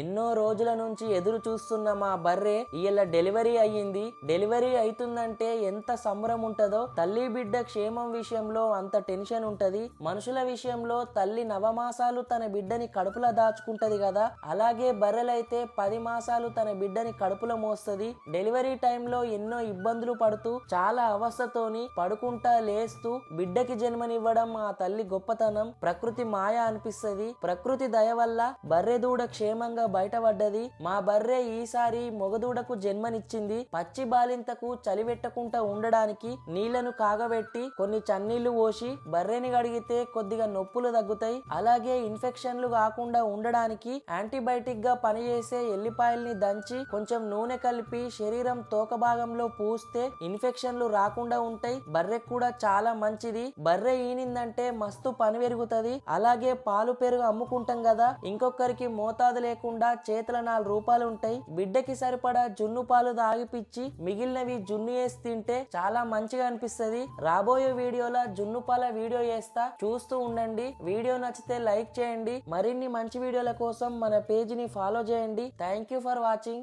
ఎన్నో రోజుల నుంచి ఎదురు చూస్తున్న మా బర్రె ఇలా డెలివరీ అయ్యింది. డెలివరీ అవుతుందంటే ఎంత సంబరం ఉంటుందో తల్లి బిడ్డ క్షేమం విషయంలో అంత టెన్షన్ ఉంటది. మనుషుల విషయంలో తల్లి నవమాసాలు తన బిడ్డని కడుపులో దాచుకుంటది కదా. అలాగే బర్రెలైతే పది మాసాలు తన బిడ్డని కడుపులో మోస్తది. డెలివరీ టైంలో ఎన్నో ఇబ్బందులు పడుతూ చాలా అవస్థతోని పడుకుంటా లేస్తూ బిడ్డకి జన్మనివ్వడం ఆ తల్లి గొప్పతనం. ప్రకృతి మాయ అనిపిస్తది. ప్రకృతి దయ వల్ల బర్రె దూడ క్షేమంగా బయటపడ్డది. మా బర్రె ఈసారి మొగదూడకు జన్మనిచ్చింది. పచ్చి బాలింతకు చలి పెట్టకుండా ఉండడానికి నీళ్ళను కాగబెట్టి కొన్ని చన్నీళ్ళు పోసి బర్రెని కడిగితే కొద్దిగా నొప్పులు తగ్గుతాయి. అలాగే ఇన్ఫెక్షన్లు కాకుండా ఉండడానికి యాంటీబయాటిక్గా పనిచేసే ఎల్లిపాయల్ని దంచి కొంచెం నూనె కలిపి శరీరం తోక భాగంలో పూస్తే ఇన్ఫెక్షన్లు రాకుండా ఉంటాయి. బర్రె కూడా చాలా మంచిది. బర్రె ఈనిందంటే మస్తు పని పెరుగుతుంది. అలాగే పాలు పెరుగు అమ్ముకుంటాం కదా. ఇంకొకరికి మోతాదు లేకుండా చేతుల నాలుగు రూపాయలు ఉంటాయి. బిడ్డకి సరిపడా జున్ను పాలు తాగిపిచ్చి మిగిలినవి జున్ను వేసి తింటే చాలా మంచిగా అనిపిస్తది. రాబోయే వీడియోలో జున్ను పాల వీడియో వేస్తా చూస్తూ ఉండండి. వీడియో నచ్చితే లైక్ చేయండి. మరిన్ని మంచి వీడియోల కోసం మన పేజీని ఫాలో చేయండి. Thank you for watching.